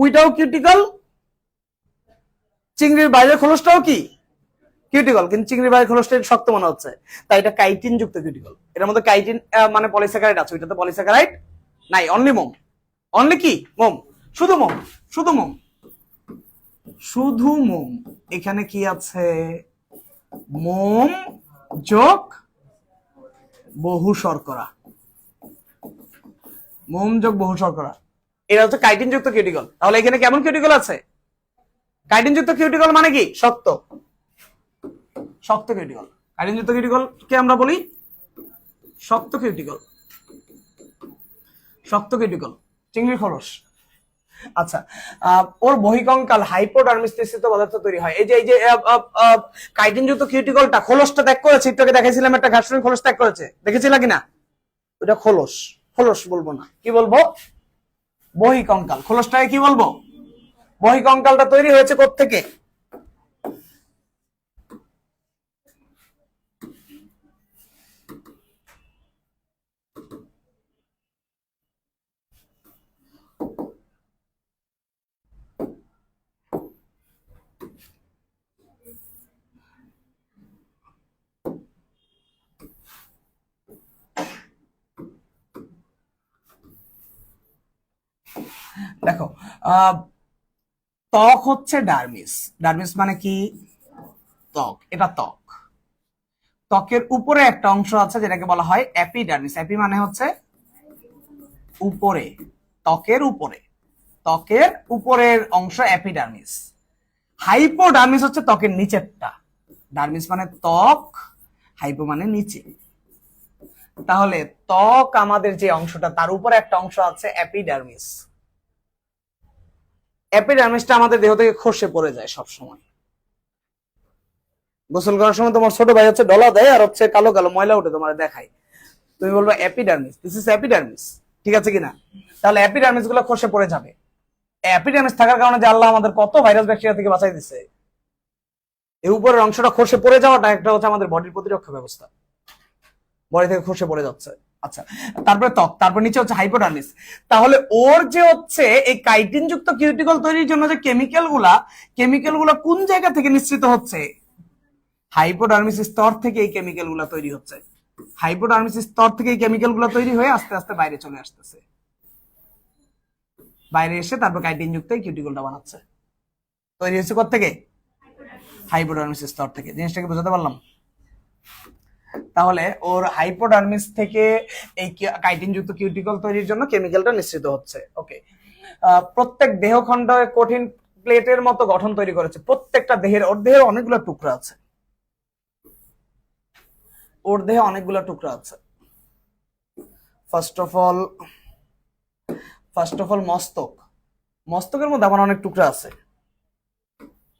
উইটাও cuticle চিংড়ির বাইরের খোলসটাও কি? কিউটিকল কিন্তু চিংড়ির বাইরের খোলসটা শক্ত মনে হচ্ছে। তাই এটা কাইটিন যুক্ত কিউটিকল এটার মধ্যে কাইটিন মানে পলিস্যাকারাইড আছে, ওইটাতে পলিস্যাকারাইড নাই অনলি মোম। অনলি কি? মোম। শুধু মোম শুধু মোম। শুধু মোম। এখানে কি আছে? মোম যোগ বহু শর্করা। মোম যোগ বহু শর্করা। এটা হচ্ছে কাইটিন যুক্ত কিউটিকল। তাহলে এখানে কেমন কিউটিকল আছে? কাইটিন যুক্ত কিউটিকল মানে কি? শক্ত। শক্ত কিউটিকল। কাইটিন যুক্ত কিউটিকল কে আমরা বলি? শক্ত কিউটিকল। শক্ত কিউটিকল। চিংড়ির খরস আচ্ছা ওর বহিকঙ্কাল হাইপোডার্মিস পদার্থ তৈরি হয়। এই যে এই যে কাইটিন যুক্ত কিউটিকলটা খোলসটা ত্যাগ করেছে একটু আগে দেখাইছিলাম, একটা ঘাসরুন খোলস ত্যাগ করেছে। দেখেছিলা কিনা? ওটা খোলস। খোলস বলব না। কি বলব? বহিকঙ্কাল। খোলসটাকে কি বলব? বহিকঙ্কালটা তৈরি হয়েছে থেকে দেখো ত্বক হচ্ছে ডার্মিস। ডার্মিস মানে কি? ত্বক, এটা ত্বক। ত্বকের উপরে একটা অংশ আছে যেটাকে বলা হয় অ্যাপিডার্মিস অ্যাপি মানে হচ্ছে উপরে, ত্বকের উপরে। ত্বকের উপরের অংশ অ্যাপিডার্মিস হাইপোডার্মিস হচ্ছে ত্বকের নিচেরটা। ডার্মিস মানে ত্বক হাইপো মানে নিচে। তাহলে ত্বক আমাদের যে অংশটা, তার উপরে একটা অংশ আছে অ্যাপিডার্মিস অ্যাপিডার্মিসটা আমাদের দেহ থেকে খসে পড়ে যায় সব সময় গোসল করার সময় তোমার ছোট ভাই হচ্ছে ডলা দেয় আর হচ্ছে কালো কালো ময়লা উঠে তোমার দেখায়। তুমি বলব অ্যাপিডার্মিস দিস ইজ অ্যাপিডার্মিস ঠিক আছে কিনা? তাহলে অ্যাপিডার্মিসগুলো খসে পড়ে যাবে। অ্যাপিডার্মিস থাকার কারণে যে আল্লাহ আমাদের কত ভাইরাস ব্যাকটেরিয়া থেকে বাঁচাই দিচ্ছে এই উপরের অংশটা খসে পড়ে যাওয়াটা একটা হচ্ছে আমাদের বডির প্রতিরক্ষা ব্যবস্থা। বডি থেকে খসে পড়ে যাচ্ছে। আচ্ছা তারপরে ত্বক, তারপর নিচে হচ্ছে হাইপোডার্মিস তাহলে ওর যে হচ্ছে এই কাইটিন যুক্ত কিউটিকল তৈরির জন্য যে কেমিক্যালগুলা কেমিক্যালগুলা কোন জায়গা থেকে নিঃসৃত হচ্ছে? হাইপোডার্মিস স্তর থেকে এই কেমিক্যালগুলা তৈরি হচ্ছে। হাইপোডার্মিস স্তর থেকে এই কেমিক্যালগুলা তৈরি হয়ে আস্তে আস্তে বাইরে চলে আসতেছে। বাইরে এসে তারপর কাইটিন যুক্ত কিউটিকলটা বানাচ্ছে। তৈরি হচ্ছে থেকে হাইপোডার্মিস স্তর থেকে। জিনিসটাকে বোঝাতে পারলাম? তাহলে ওর হাইপোডার্মিস থেকে এই কাইটিন যুক্ত কিউটিকল তৈরির জন্য কেমিক্যালটা নিঃসৃত হচ্ছে। ওকে প্রত্যেক দেহখণ্ড কঠিন প্লেটের মতো গঠন তৈরি করেছে। প্রত্যেকটা দেহের, ওর দেহের অনেকগুলো টুকরা আছে। ওর দেহে অনেকগুলো টুকরা আছে। First of all first of all মস্তক। মস্তকের মধ্যে আবার অনেক টুকরা আছে।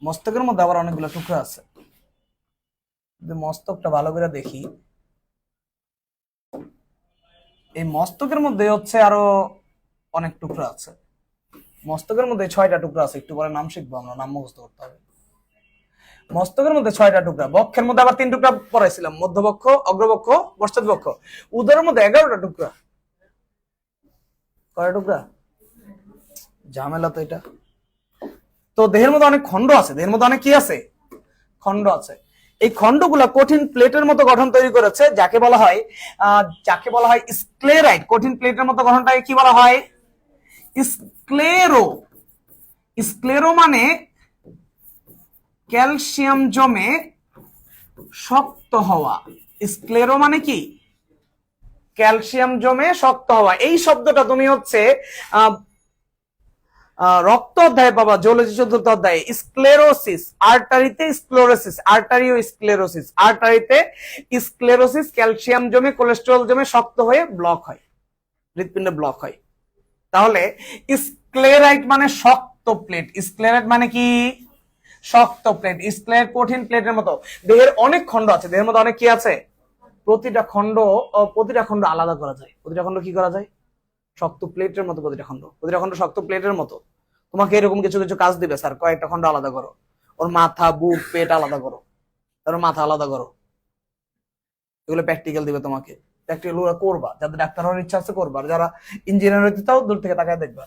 মস্তকের মধ্যে আবার অনেকগুলো টুকরা আছে। যদি মস্তকটা ভালো করে দেখি। এই মস্তকের মধ্যে হচ্ছে আরও অনেক টুকরা আছে। মস্তকের মধ্যে ছয়টা টুকরা আছে, একটু পরে নাম শিখব আমরা, নাম মুখস্থ করতে হবে। মস্তকের মধ্যে ছয়টা টুকরা, বক্ষের মধ্যে আবার তিন টুকরা পড়াইছিলাম, মধ্যবক্ষ, অগ্রবক্ষ পশ্চাৎবক্ষ উদরের মধ্যে এগারোটা টুকরা। কয়টা টুকরা? ঝামেলা তো এটা। তো দেহের মধ্যে অনেক খণ্ড আছে, দেহের মধ্যে অনেক কি আছে? খণ্ড আছে। এই খণ্ডগুলা কঠিন প্লেটের মতো গঠন তৈরি করেছে, যাকে বলা হয় যাকে বলা হয় স্ক্লেরাইট কঠিন প্লেটের মতো গঠনটাকে কি বলা হয়? স্ক্লেরো স্ক্লেরো মানে ক্যালসিয়াম জমে শক্ত হওয়া। স্ক্লেরো মানে কি? ক্যালসিয়াম জমে শক্ত হওয়া। এই শব্দটা তুমি হচ্ছে রক্ত অধ্যায় পাবা জুলজি চতুর্থ অধ্যায়ে স্ক্লেরোসিস আর্টারিতে স্ক্লেরোসিস আর্টারিও স্ক্লেরোসিস আর্টারিতে স্ক্লেরোসিস ক্যালসিয়াম জমে কোলেস্টেরল জমে শক্ত হয়ে ব্লক হয়, হৃৎপিণ্ড ব্লক হয়। তাহলে স্ক্লেরাইট মানে শক্ত প্লেট স্ক্লেরাইট মানে কি? শক্ত প্লেট স্ক্লেরাইট কঠিন প্লেটের মতো। দেহের অনেক খণ্ড আছে, দেহের মধ্যে অনেক কি আছে? প্রতিটা খণ্ড প্রতিটা খণ্ড আলাদা করা যায়। প্রতিটা খণ্ড কি করা যায়? শক্ত প্লেটের মতো প্রতিটা খণ্ড। প্রতিটা খণ্ড শক্ত প্লেটের মতো। তোমাকে এরকম কিছু কিছু কাজ দিবে, স্যার। কয়েকটা খণ্ড আলাদা করো। ওর মাথা, বুক, পেট আলাদা করো। তারপর মাথা আলাদা করো। এগুলো প্র্যাকটিক্যাল দিবে তোমাকে। প্র্যাকটিক্যাল ওরা করবা। যাদের ডাক্তার হওয়ার ইচ্ছা আছে করবা। আর যারা ইঞ্জিনিয়ার হইতে তাও দূর থেকে তাকায় দেখবা।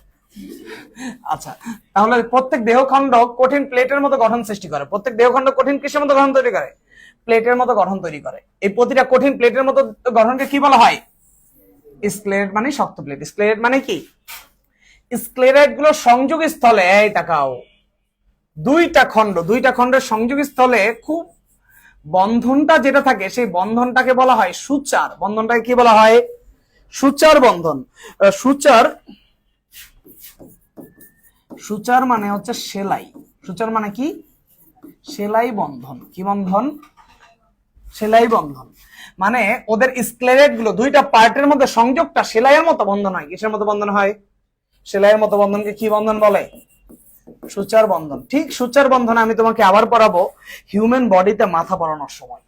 আচ্ছা তাহলে প্রত্যেক দেহখণ্ড কঠিন প্লেটের মতো গঠন সৃষ্টি করে। প্রত্যেক দেহখণ্ড কঠিন কিসের মতো গঠন তৈরি করে? প্লেটের মতো গঠন তৈরি করে। এই প্রতিটা কঠিন প্লেটের মতো গঠনকে কি বলা হয়? স্ক্লেরেট মানে শক্ত প্লেট স্ক্লেরেট মানে কি? স্ক্লেরাইটগুলো সংযোগ স্থলে, এই তাকাও। দুইটা খণ্ড, দুইটা খণ্ডের সংযোগ স্থলে খুব বন্ধনটা যেটা থাকে, সেই বন্ধনটাকে বলা হয় সুচার। বন্ধনটাকে কি বলা হয়? সুচার বন্ধন। সূচার সূচার মানে হচ্ছে সেলাই। সুচার মানে কি? সেলাই বন্ধন। কি বন্ধন? সেলাই বন্ধন। মানে ওদের স্ক্লেরেটগুলো, দুইটা পার্টের মধ্যে সংযোগটা সেলাইয়ের মতো বন্ধন হয়। কিসের মতো বন্ধন হয়? সেলাইয়ের মতো বন্ধনকে কি বন্ধন বলে? সুচার বন্ধন। ঠিক সুচার বন্ধন আমি তোমাকে আবার পড়াবো হিউম্যান বডিতে মাথা পরানোর সময়।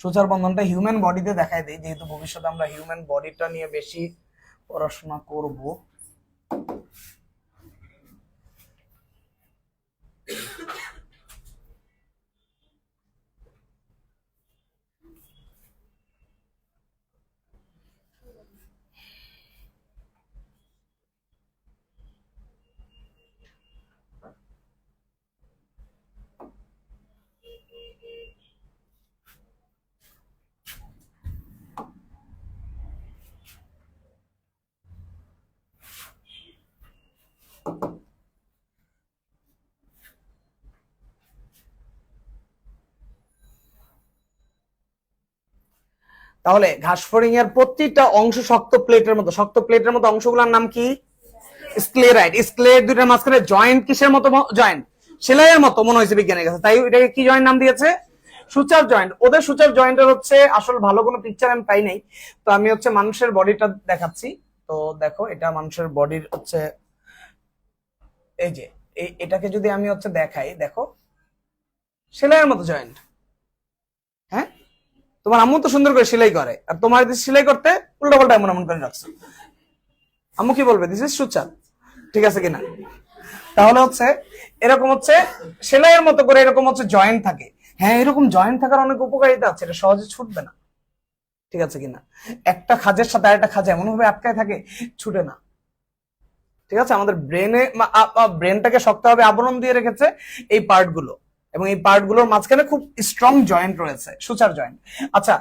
সুচার বন্ধনটা হিউম্যান বডিতে দেখাই দেয় যেহেতু ভবিষ্যতে আমরা হিউম্যান বডিটা নিয়ে বেশি পড়াশোনা করব। তাহলে ঘাসফড়িং এর প্রতিটা অংশ শক্ত প্লেটের মতো, শক্ত প্লেটের মতো অংশগুলোর নাম কি? স্ক্লেরাইট স্ক্লের দুইটার মাঝখানে জয়েন্ট কিসের মতো জয়েন্ট সেলাইয়ের মতো মনে হয়েছে বিজ্ঞানের কাছে। তাই এটাকে কি জয়েন্ট নাম দিয়েছে? সুচার জয়েন্ট ওদের সুচার জয়েন্টের হচ্ছে আসল ভালো কোনো পিকচার আমি পাই নাই। তো আমি হচ্ছে মানুষের বডিটা দেখাচ্ছি। তো দেখো, এটা মানুষের বডির হচ্ছে এই যে এটাকে যদি আমি হচ্ছে দেখাই, দেখো, সেলাইয়ের মতো জয়েন্ট হ্যাঁ? তোমার আম্মু তো সুন্দর করে সেলাই করে, আর তোমার সেলাই করতে উল্টো পাল্টা এমন এমন করে রাখছো। আম্মু কি বলবে? This is suture. ঠিক আছে কিনা? তাহলে হচ্ছে, এরকম হচ্ছে, সেলাইয়ের মতো করে এরকম হচ্ছে জয়েন্ট থাকে। হ্যাঁ এরকম জয়েন্ট থাকার অনেক উপকারিতা আছে, এটা সহজে ছুটবে না। ঠিক আছে কিনা? একটা খাজের সাথে আরেকটা খাজে এমন ভাবে আটকায় থাকে, ছুটে না। ঠিক আছে? আমাদের ব্রেনে ব্রেনটাকে শক্তভাবে আবরণ দিয়ে রেখেছে এই পার্টগুলো। এবং এই পার্টগুলোর মাঝখানে খুব স্ট্রং জয়েন্ট রয়েছে, সুচার জয়েন্ট আচ্ছা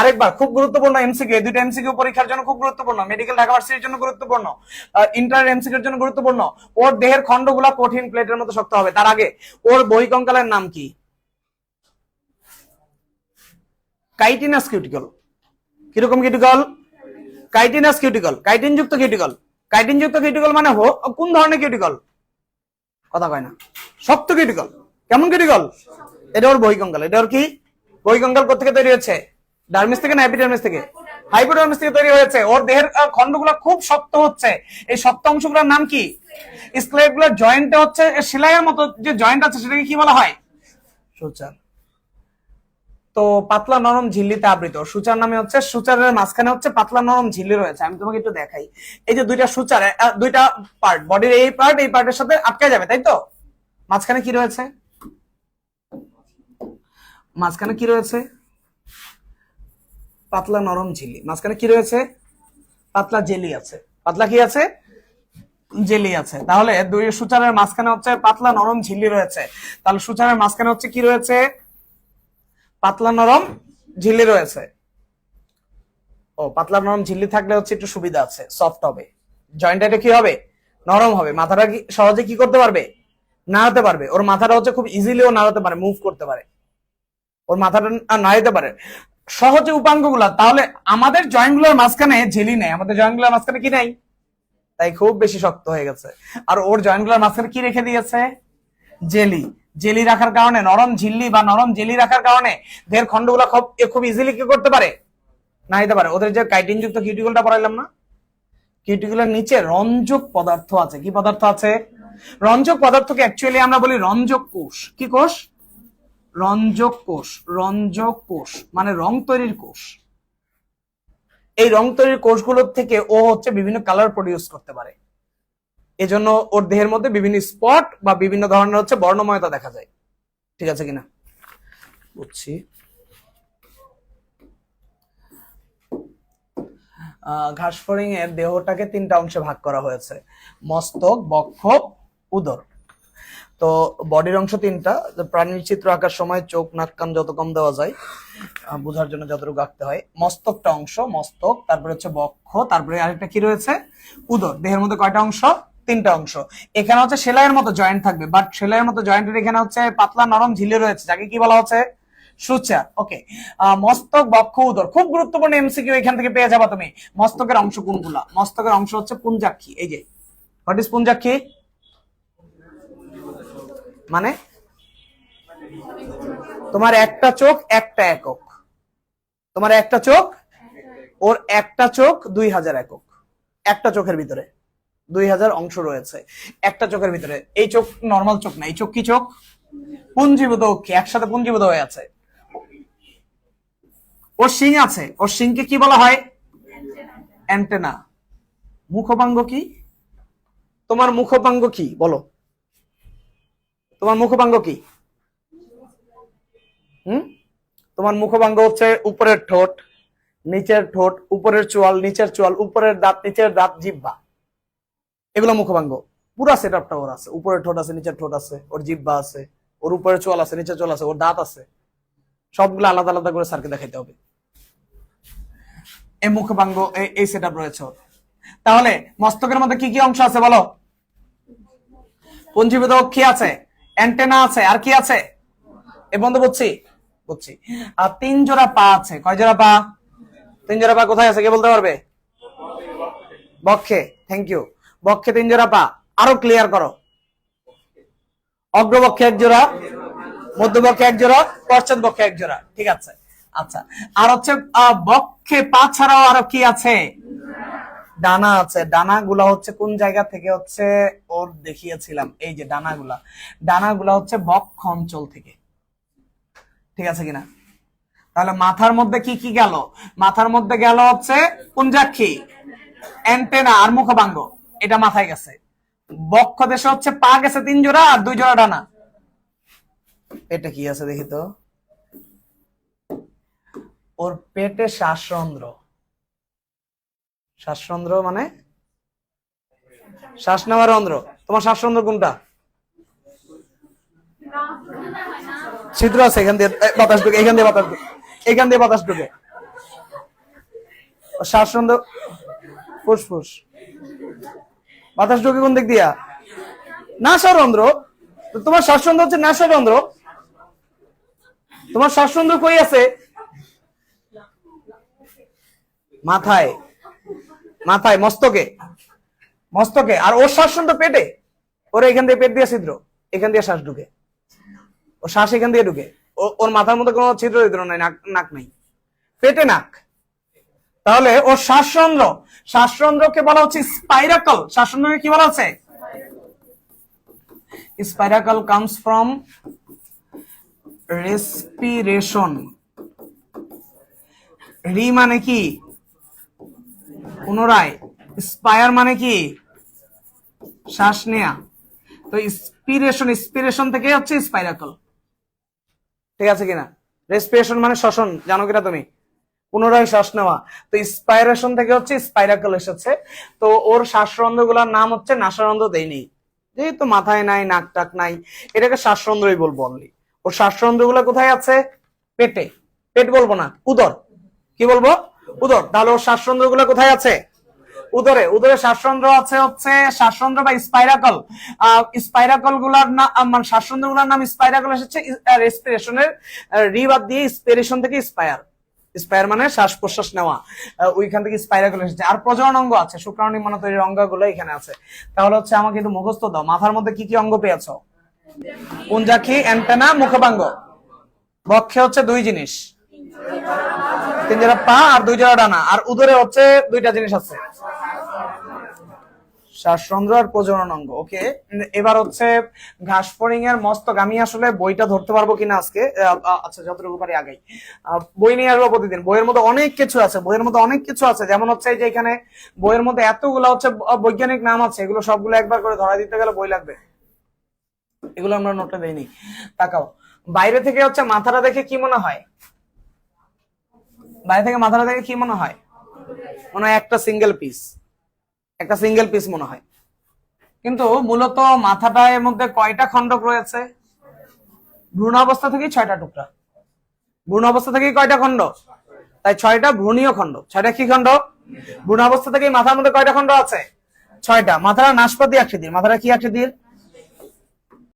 আরেকবার, খুব গুরুত্বপূর্ণ এমসিকিউ এই দুইটা এমসিকিউ পরীক্ষার জন্য খুব গুরুত্বপূর্ণ মেডিকেল ঢাকা ভার্সিটির জন্য গুরুত্বপূর্ণ ইন্টার এমসিকিউর জন্য গুরুত্বপূর্ণ, ওর দেহের খণ্ডগুলা কঠিন প্লেটের মতো শক্ত হবে। তার আগে, ওর বহিকঙ্কালের নাম কি? কাইটিনাস কিউটিকল কীরকম কিউটিকল কাইটিনাস কিউটিকল কাইটিন যুক্ত কিউটিকল কাইটিন যুক্ত কিউটিকল মানে কোন ধরনের কিউটিকল কথা কয় না। শক্ত কিউটিকল কেমন কিউটিকল এটা ওর বহিকঙ্কাল এটা ওর কি? বহিকঙ্কাল কোথেকে তৈরি হয়েছে? ডার্মিস থেকে না এপিডার্মিস থেকে? হাইপোডার্মিস থেকে তৈরি হয়েছে। ওর দেহের খণ্ডগুলো খুব শক্ত হচ্ছে। এই শক্ত অংশগুলোর নাম কি? স্কেলেটগুলোর জয়েন্টে হচ্ছে সেলাইয়ের মতো যে জয়েন্ট আছে, সেটাকে কি বলা হয়? সুচার। তো পাতলা নরম ঝিল্লিতে আবৃত। সুচার নামে হচ্ছে, সুচারের মাঝখানে হচ্ছে পাতলা নরম ঝিল্লি রয়েছে। আমি তোমাকে একটু দেখাই। এই যে দুইটা সুচার দুইটা পার্ট বডির এই পার্ট এই পার্টের সাথে আটকে যাবে, তাই তো? মাঝখানে কি রয়েছে? মাঝখানে কি রয়েছে? পাতলা নরম ঝিল্লি। মাঝখানে কি রয়েছে? পাতলা জেলি আছে। পাতলা কি আছে? জেলি আছে। তাহলে দুই সুচারের মাঝখানে হচ্ছে পাতলা নরম ঝিল্লি রয়েছে। তাহলে সুচারের মাঝখানে হচ্ছে কি রয়েছে? পাতলা নরম ঝিল্লি রয়েছে। ও, পাতলা নরম ঝিল্লি থাকলে হচ্ছে একটু সুবিধা আছে। সফট হবে। জয়েন্টটা কি হবে? নরম হবে। মাথাটা কি সহজে কি করতে পারবে? নাড়াতে পারবে। ওর মাথাটা হচ্ছে খুব ইজিলিও নাড়াতে পারে মুভ করতে পারে। ওর মাথাটা না- নাড়াতে পারে। সহজে উপাঙ্গগুলা তাহলে আমাদের জয়েন্টগুলোর মাঝখানে ঝিলি নেই। আমাদের জয়েন্টগুলোর মাঝখানে কি নাই? তাই খুব বেশি শক্ত হয়ে গেছে। আর ওর জয়েন্টগুলোর মাঝখানে কি রেখে দিয়েছে? জেলি। জেলি রাখার কারণে, নরম ঝিল্লি বা নরম জেলি রাখার কারণে দেহের খণ্ডগুলো খুব খুব ইজিলি কি করতে পারে? না দিতে পারে। ওদের যে কাইটিন যুক্ত কিউটিকুলটা পড়াইলাম না? কিউটিকুলের নিচে রঞ্জক পদার্থ আছে। কি পদার্থ আছে? রঞ্জক পদার্থকে অ্যাকচুয়ালি আমরা বলি রঞ্জক কোষ। কি কোষ? রঞ্জক কোষ রঞ্জক কোষ মানে রং তৈরির কোষ। এই রং তৈরির কোষগুলোর থেকে ও হচ্ছে বিভিন্ন কালার প্রডিউস করতে পারে। এজন্য ওর দেহের মধ্যে বিভিন্ন স্পট বা বিভিন্ন ধরনের হচ্ছে বর্ণময়তা দেখা যায়। ঠিক আছে কিনা? বুঝছি। ঘাসফড়িং এর দেহটাকে তিনটা অংশে ভাগ করা হয়েছে। মস্তক বক্ষ উদর। তো বডির অংশ তিনটা প্রাণীর চিত্র আঁকার সময় চোখ, নাক, কান যত কম দেওয়া যায় বোঝার জন্য যতটুকু আঁকতে হয়। মস্তকটা অংশ, মস্তক, তারপরে হচ্ছে বক্ষ, তারপরে আরেকটা কি রয়েছে? উদর, দেহের মধ্যে কয়টা অংশ? তিনটা অংশ। এখানে হচ্ছে সেলাইয়ের মতো জয়েন্ট থাকবে বাট সেলাইয়ের মতো জয়েন্টের এখানে হচ্ছে পাতলা নরম ঝিলে রয়েছে, যাকে কি বলা হচ্ছে? সুচা। ওকে মস্তক, বক্ষ, উদর। খুব গুরুত্বপূর্ণ এমসিকিউ এখান থেকে পেয়ে যাবা তুমি। মস্তকের অংশ কোনগুলা? মস্তকের অংশ হচ্ছে পুঞ্জাক্ষী। এই যে হোয়াট ইজ পুঞ্জাক্ষী? মানে? তোমার একটা চোখ, একটা একক। তোমার একটা চোখ, ওর একটা চোখ দুই হাজার একক। একটা চোখের ভিতরে দুই হাজার অংশ রয়েছে। একটা চোখের ভিতরে। এই চোখ নর্মাল চোখ না। এই চোখ কি চোখ? পুঞ্জীভূত একসাথে পুঞ্জীভূত হয়ে আছে। ওর শিং আছে। ওর শিংকে কি বলা হয়? অ্যান্টেনা। মুখপাঙ্গ কি? তোমার মুখপাঙ্গ কি? বলো। তোমার মুখপাঙ্গ কি? হুম? তোমার মুখপাঙ্গ হচ্ছে উপরের ঠোঁট, নিচের ঠোঁট, উপরের চোয়াল, নিচের চোয়াল, উপরের দাঁত, নিচের দাঁত জিব্বা এগুলো মুখপাঙ্গ পুরো সেট আপটা ওর আছে। উপরের ঠোঁট আছে, নিচের ঠোঁট আছে, ওর জিব্বা আছে, ওর উপরের চোয়াল আছে, নিচের চোয়াল আছে, ওর দাঁত আছে। সবগুলো আলাদা আলাদা করে স্যারকে দেখাইতে হবে। এই মুখপাঙ্গ এই- সেট রয়েছে ওর। তাহলে মস্তকের মধ্যে কি কি অংশ আছে বলো? পঞ্জীবিত কি আছে? অ্যান্টেনা আছে, আর কি আছে? এ বন্ধু বুঝছি বুঝছি। আর তিন জোড়া পা আছে। কয় জোড়া পা? তিন জোড়া পা কোথায় আছে? কে বলতে পারবে? বক্ষে থ্যাংক ইউ বক্ষে তিন জোড়া পা। আরও ক্লিয়ার করো। অগ্রবক্ষে এক জোড়া, মধ্যবক্ষে এক জোড়া, পশ্চাৎ বক্ষে এক জোড়া। ঠিক আছে। আচ্ছা। আর হচ্ছে বক্ষে পা ছাড়াও আরও কি আছে? ডানা আছে ডানা গুলা হচ্ছে কোন জায়গা থেকে হচ্ছে ওর দেখিয়েছিলাম? এই যে ডানা গুলা ডানা গুলা হচ্ছে বক্ষ অঞ্চল থেকে। ঠিক আছে কিনা? তাহলে মাথার মধ্যে কি কি গেল? মাথার মধ্যে গেল হচ্ছে পুঞ্জাক্ষী অ্যান্টেনা আর মুখবাঙ্গ। এটা মাথায় গেছে। বক্ষ দেশে হচ্ছে পা গেছে তিন জোড়া আর দুই জোড়া ডানা। এটা কি আছে দেখি তো? ওর পেটে শ্বাসরন্ধ্র। শ্বাসরন্ধ্র মানে? শ্বাস নেওয়ার রন্ধ্র তোমার শ্বাসরন্ধ্র কোনটা? ছিদ্র আছে, এখান দিয়ে বাতাস ঢুকে, এখান দিয়ে বাতাস ঢুকে, এখান দিয়ে বাতাস ঢুকে। শ্বাসরন্ধ্র, ফুসফুস। বাতাস ঢুকে কোন দিক দিয়া? নাসারন্ধ্র। তোমার শ্বাসরন্ধ্র হচ্ছে নাসারন্ধ্র। তোমার শ্বাসরন্ধ্র কই আছে? মাথায়। মাথায়, মস্তকে। মস্তকে। আর ওর শ্বাসরন্ধ্র পেটে। ওর এখান দিয়ে পেট দিয়ে ছিদ্র। এখান দিয়ে শ্বাস ঢুকে। ও শ্বাস এখান দিয়ে ঢুকে। ওর মাথার মধ্যে কোনো ছিদ্র ছিদ্র নাই, নাক নাই। পেটে নাক। তাহলে ওর শ্বাসরন্ধ্র। শ্বাসরন্ধ্রকে বলা হচ্ছে স্পাইরাকল শ্বাসরন্ধ্রকে কি বলা হচ্ছে? স্পাইরাকল কামস ফ্রম রেসপিরেশন রি মানে কি? পুনরায়। স্পায়ার মানে কি? শ্বাস নেয়া। তো ইন্সপিরেশন ইন্সপিরেশন থেকে হচ্ছে স্পাইরাকল। ঠিক আছে কিনা? রেসপিরেশন মানে শ্বসন, জানো কিনা তুমি? পুনরায় শ্বাস নেওয়া। তো ইন্সপাইরেশন থেকে হচ্ছে স্পাইরাকল এসেছে। তো ওর শ্বাসরন্ধ্রগুলার নাম হচ্ছে নাসারন্ধ্র দেয়নি যেহেতু মাথায় নাই, নাক টাক নাই, এটাকে শ্বাসরন্ধ্রই বলব অনলি ওর শ্বাসরন্ধ্র কোথায় আছে? পেটে। পেট বলব না, উদর। কি বলব? উদর তাহলে ওর শ্বাসরন্ধ্রগুলো কোথায় আছে? উদরে উদরে শ্বাসরন্ধ্র আছে হচ্ছে শ্বাসরন্ধ্র বা স্পাইরাকল স্পাইরাকলগুলার নাম মানে শ্বাসরন্ধ্রগুলার নাম স্পাইরাকল এসেছে রেসপিরেশনের রি বাদ দিয়ে স্পিরেশন থেকে স্পায়ার স্পায়ার মানে শ্বাস প্রশ্বাস নেওয়া ওইখান থেকে স্পাইরাকল এসেছে। আর প্রজনন অঙ্গ আছে, শুক্রাণু মানে তৈরির অঙ্গগুলো এখানে আছে। তাহলে হচ্ছে আমাকে একটু মুখস্থ দাও, মাথার মধ্যে কি কি অঙ্গ পেয়েছ? পুঞ্জাক্ষী, অ্যান্টেনা মুখপাঙ্গ বক্ষে হচ্ছে দুই জিনিস। তিন জোড়া পা আর দুই জোড়া ডানা। আর উদরে হচ্ছে দুইটা জিনিস আছে। শ্বাসরন্ধ্র আর প্রজনন অঙ্গ। ওকে, এবার হচ্ছে এর মস্তক। আমি আসলে বইটা ধরতে পারব কিনা আজকে? আচ্ছা যতটুকু পারি বই নিয়ে আসব প্রতিদিন। বইয়ের মধ্যে অনেক কিছু আছে, বইয়ের মধ্যে অনেক কিছু আছে। যেমন হচ্ছে যে এখানে বইয়ের মধ্যে এতগুলো হচ্ছে বৈজ্ঞানিক নাম আছে। এগুলো সবগুলো একবার করে ধরা দিতে গেলে বই লাগবে। এগুলো আমরা নোটে দেইনি। তাকাও। বাইরে থেকে হচ্ছে মাথাটা দেখে কি মনে হয়? বাইরে থেকে মাথাটা দেখে কি মনে হয়? মনে হয় একটা সিঙ্গেল পিস একটা সিঙ্গেল পিস মনে হয়। কিন্তু মূলত মাথাটা এর মধ্যে কয়টা খণ্ডক রয়েছে? ভ্রূণ অবস্থা থেকে ছয়টা টুকরা। ভ্রূণ অবস্থা থেকে কয়টা খণ্ড? তাই ছয়টা ভ্রূণীয় খণ্ড। ছয়টা কি খণ্ড? ভ্রূণ অবস্থা থেকে মাথার মধ্যে কয়টা খণ্ড আছে? ছয়টা। মাথাটা নাশপাতি আকৃতির। মাথাটা কি আকৃতির?